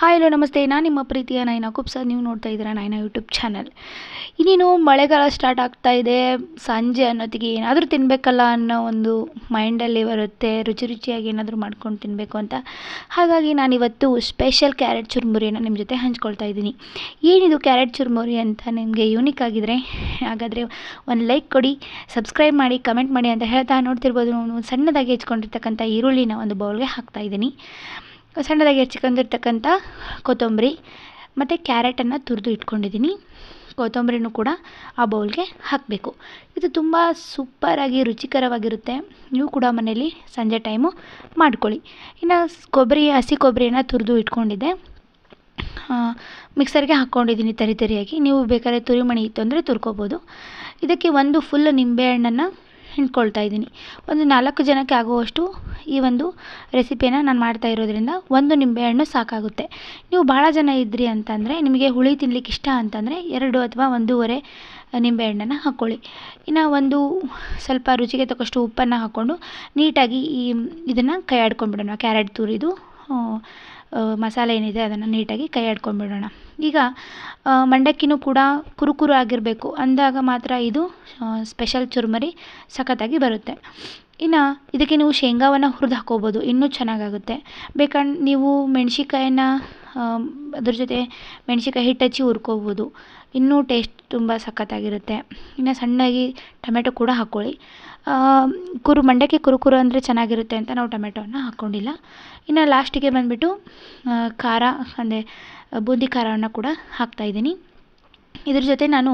Hi hello ನಮಸ್ತೆ. ನಾನು ನಿಮ್ಮ ಪ್ರೀತಿಯ ನೈನಾ ಕುಪ್ಸ. ನೀವು ನೋಡ್ತಾ ಇದ್ದೀರಾ ನೈನಾ ಯೂಟ್ಯೂಬ್ ಚಾನಲ್. ಇನ್ನೇನು ಮಳೆಗಾಲ ಸ್ಟಾರ್ಟ್ ಆಗ್ತಾ ಇದೆ. ಸಂಜೆ ಅನ್ನೋತ್ತಿಗೆ ಏನಾದರೂ ತಿನ್ನಬೇಕಲ್ಲ ಅನ್ನೋ ಒಂದು ಮೈಂಡಲ್ಲಿ ಬರುತ್ತೆ. ರುಚಿ ರುಚಿಯಾಗಿ ಏನಾದರೂ ಮಾಡ್ಕೊಂಡು ತಿನ್ನಬೇಕು ಅಂತ. ಹಾಗಾಗಿ ನಾನಿವತ್ತು ಸ್ಪೆಷಲ್ ಕ್ಯಾರೆಟ್ ಚುರುಮುರಿಯನ್ನು ನಿಮ್ಮ ಜೊತೆ ಹಂಚ್ಕೊಳ್ತಾ ಇದ್ದೀನಿ. ಏನಿದು ಕ್ಯಾರೆಟ್ ಚುರುಮುರಿ ಅಂತ ನಿಮಗೆ ಯೂನಿಕ್ ಆಗಿದ್ರೆ, ಹಾಗಾದರೆ ಒಂದು ಲೈಕ್ ಕೊಡಿ ಸಬ್ಸ್ಕ್ರೈಬ್ ಮಾಡಿ ಕಮೆಂಟ್ ಮಾಡಿ ಅಂತ ಹೇಳ್ತಾ ನೋಡ್ತಿರ್ಬೋದು. ನಾನು ಸಣ್ಣದಾಗಿ ಹೆಚ್ಕೊಂಡಿರ್ತಕ್ಕಂಥ ಈರುಳ್ಳಿನ ಒಂದು ಬೌಲ್ಗೆ ಹಾಕ್ತಾ ಇದ್ದೀನಿ. ಸಣ್ಣದಾಗಿ ಹೆಚ್ಚಿಕೊಂಡಿರ್ತಕ್ಕಂಥ ಕೊತ್ತಂಬರಿ ಮತ್ತು ಕ್ಯಾರೆಟನ್ನು ತುರಿದು ಇಟ್ಕೊಂಡಿದ್ದೀನಿ. ಕೊತ್ತಂಬರಿನೂ ಕೂಡ ಆ ಬೌಲ್ಗೆ ಹಾಕಬೇಕು. ಇದು ತುಂಬ ಸೂಪರಾಗಿ ರುಚಿಕರವಾಗಿರುತ್ತೆ. ನೀವು ಕೂಡ ಮನೇಲಿ ಸಂಜೆ ಟೈಮು ಮಾಡ್ಕೊಳ್ಳಿ. ಇನ್ನು ಕೊಬ್ಬರಿ, ಹಸಿ ಕೊಬ್ಬರಿಯನ್ನು ತುರಿದು ಇಟ್ಕೊಂಡಿದ್ದೆ. ಮಿಕ್ಸರ್ಗೆ ಹಾಕ್ಕೊಂಡಿದ್ದೀನಿ ತರಿ ತರಿಯಾಗಿ. ನೀವು ಬೇಕಾದ್ರೆ ತುರಿಮಣಿ ಇತ್ತು ಅಂದರೆ ತುರ್ಕೋಬೋದು. ಇದಕ್ಕೆ ಒಂದು ಫುಲ್ ನಿಂಬೆಹಣ್ಣನ್ನು ಹಿಂಡ್ಕೊಳ್ತಾ ಇದ್ದೀನಿ. ಒಂದು ನಾಲ್ಕು ಜನಕ್ಕೆ ಆಗುವಷ್ಟು ಈ ಒಂದು ರೆಸಿಪಿಯನ್ನು ನಾನು ಮಾಡ್ತಾ ಇರೋದ್ರಿಂದ ಒಂದು ನಿಂಬೆಹಣ್ಣು ಸಾಕಾಗುತ್ತೆ. ನೀವು ಭಾಳ ಜನ ಇದ್ರಿ ಅಂತಂದರೆ, ನಿಮಗೆ ಹುಳಿ ತಿನ್ನಲಿಕ್ಕೆ ಇಷ್ಟ ಅಂತಂದರೆ ಎರಡು ಅಥವಾ ಒಂದೂವರೆ ನಿಂಬೆಹಣ್ಣನ್ನು ಹಾಕ್ಕೊಳ್ಳಿ ಇನ್ನು ಒಂದು ಸ್ವಲ್ಪ ರುಚಿಗೆ ತಕ್ಕಷ್ಟು ಉಪ್ಪನ್ನು ಹಾಕ್ಕೊಂಡು ನೀಟಾಗಿ ಈ ಇದನ್ನು ಕೈ ಆಡ್ಕೊಂಡ್ಬಿಡೋಣ ಕ್ಯಾರೆಟ್ ತುರಿದು ಮಸಾಲೆ ಏನಿದೆ ಅದನ್ನು ನೀಟಾಗಿ ಕೈ ಆಡ್ಕೊಂಡ್ಬಿಡೋಣ. ಈಗ ಮಂಡಕ್ಕಿನೂ ಕೂಡ ಕುರುಕುರು ಆಗಿರಬೇಕು. ಅಂದಾಗ ಮಾತ್ರ ಇದು ಸ್ಪೆಷಲ್ ಚುರುಮರಿ ಸಖತ್ತಾಗಿ ಬರುತ್ತೆ. ಇನ್ನು ಇದಕ್ಕೆ ನೀವು ಶೇಂಗಾವನ್ನು ಹುರಿದು ಹಾಕ್ಕೋಬೋದು ಇನ್ನೂ ಚೆನ್ನಾಗಾಗುತ್ತೆ. ಬೇಕಂಡ್ ನೀವು ಮೆಣಸಿಕಾಯನ್ನ ಅದ್ರ ಜೊತೆ ಮೆಣ್ಸಿಕಾಯಿ ಹಿಟ್ಟು ಹಚ್ಚಿ ಹುರ್ಕೋಬೋದು. ಇನ್ನೂ ಟೇಸ್ಟ್ ತುಂಬ ಸಖತ್ತಾಗಿರುತ್ತೆ. ಇನ್ನು ಸಣ್ಣಾಗಿ ಟೊಮೆಟೊ ಕೂಡ ಹಾಕ್ಕೊಳ್ಳಿ ಕುರು, ಮಂಡಕ್ಕಿ ಕುರುಕುರು ಅಂದರೆ ಚೆನ್ನಾಗಿರುತ್ತೆ ಅಂತ ನಾವು ಟೊಮೆಟೊವನ್ನು ಹಾಕ್ಕೊಂಡಿಲ್ಲ ಇನ್ನು ಲಾಸ್ಟಿಗೆ ಬಂದುಬಿಟ್ಟು ಖಾರ ಅಂದರೆ ಬೂಂದಿ ಖಾರವನ್ನು ಕೂಡ ಹಾಕ್ತಾಯಿದ್ದೀನಿ ಇದ್ರ ಜೊತೆ ನಾನು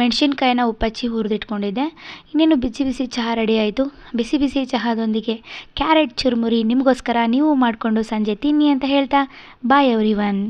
ಮೆಣಸಿನ್ಕಾಯಿನ ಉಪ್ಪಚ್ಚಿ ಹುರಿದಿಟ್ಕೊಂಡಿದ್ದೆ. ಇನ್ನೇನು ಬಿಸಿ ಬಿಸಿ ಚಹಾ ರೆಡಿ ಆಯಿತು. ಬಿಸಿ ಬಿಸಿ ಚಹಾದೊಂದಿಗೆ ಕ್ಯಾರೆಟ್ ಚುರುಮುರಿ ನಿಮಗೋಸ್ಕರ ನೀವು ಮಾಡಿಕೊಂಡು ಸಂಜೆ ತಿನ್ನಿ ಅಂತ ಹೇಳ್ತಾ ಬಾಯ್ ಎವ್ರಿ ಒನ್